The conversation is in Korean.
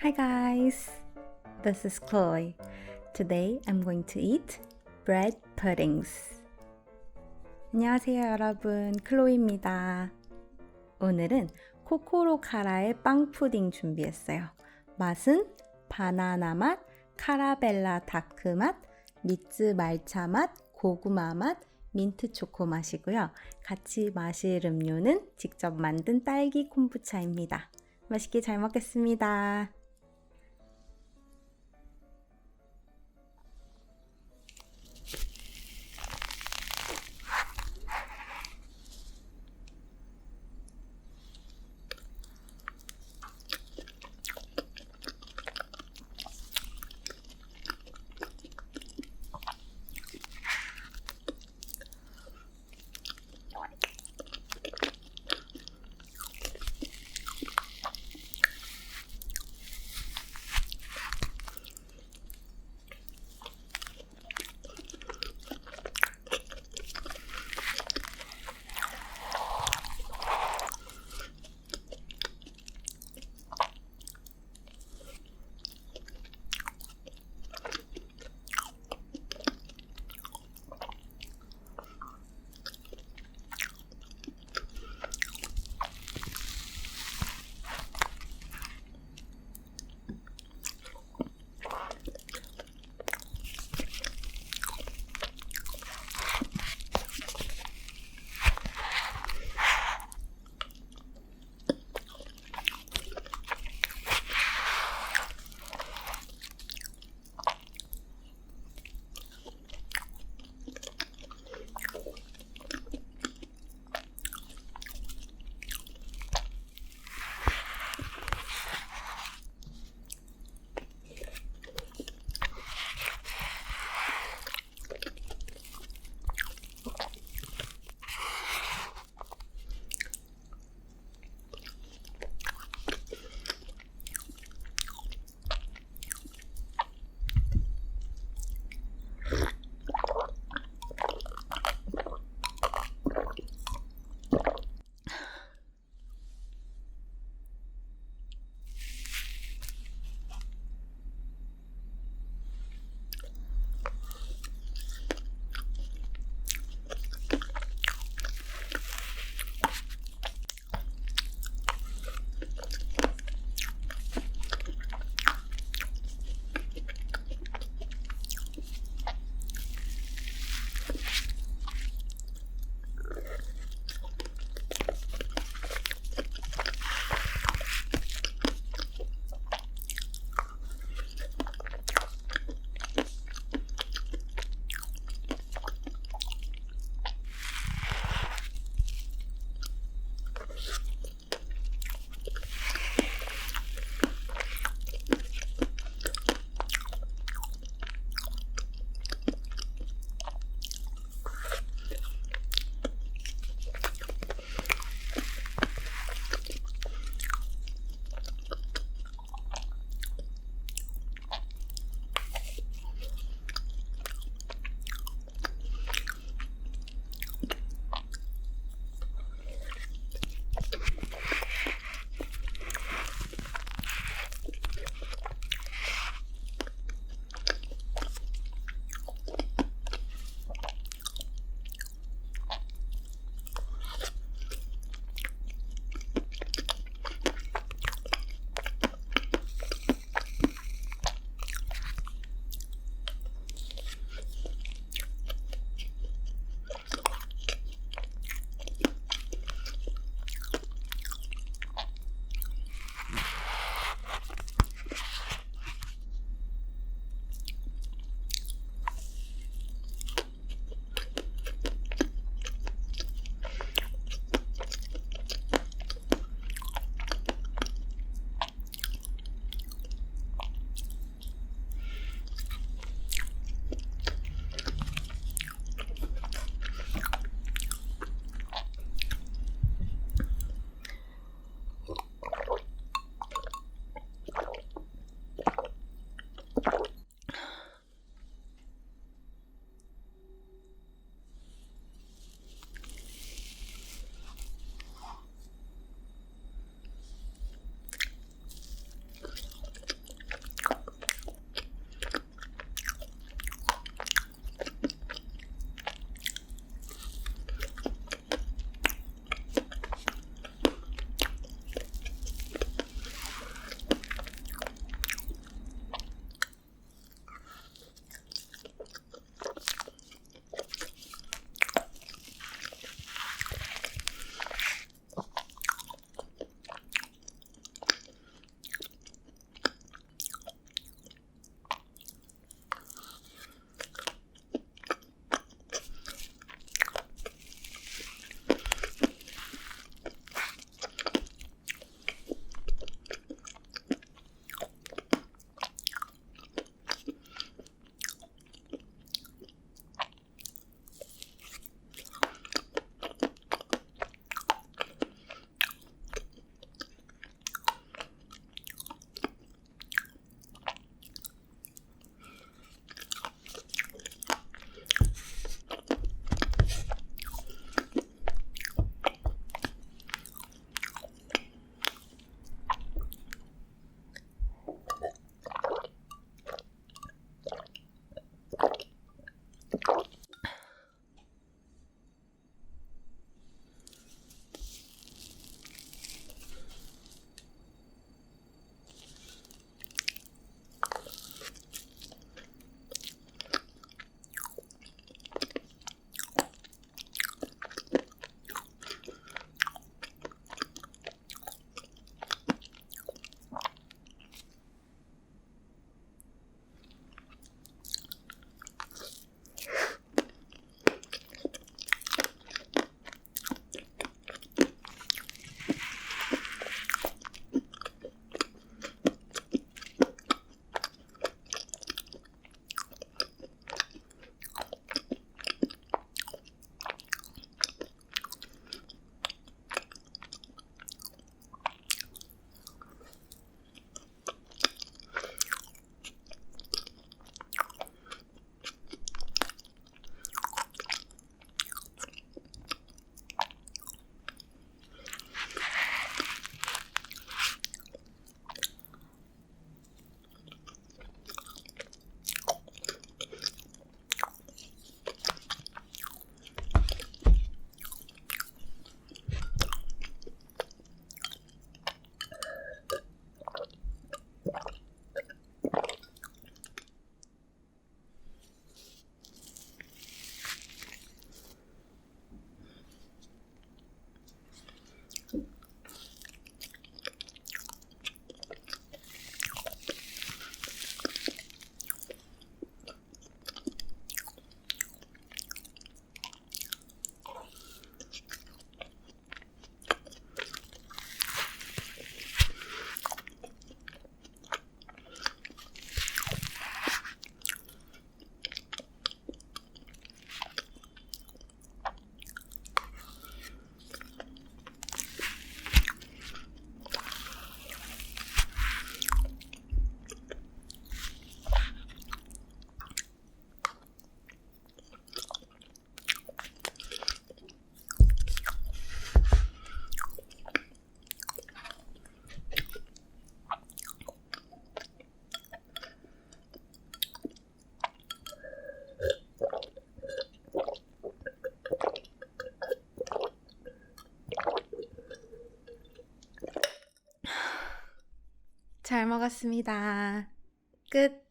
Hi guys, this is Chloe. Today I'm going to eat bread puddings. 안녕하세요 여러분, 클로이입니다. 오늘은 코코로 카라의 빵 푸딩 준비했어요. 맛은 바나나 맛, 카라벨라 다크 맛, 미츠 말차 맛, 고구마 맛, 민트 초코 맛이고요. 같이 마실 음료는 직접 만든 딸기 콤부차입니다. 맛있게 잘 먹겠습니다. 잘 먹었습니다. 끝.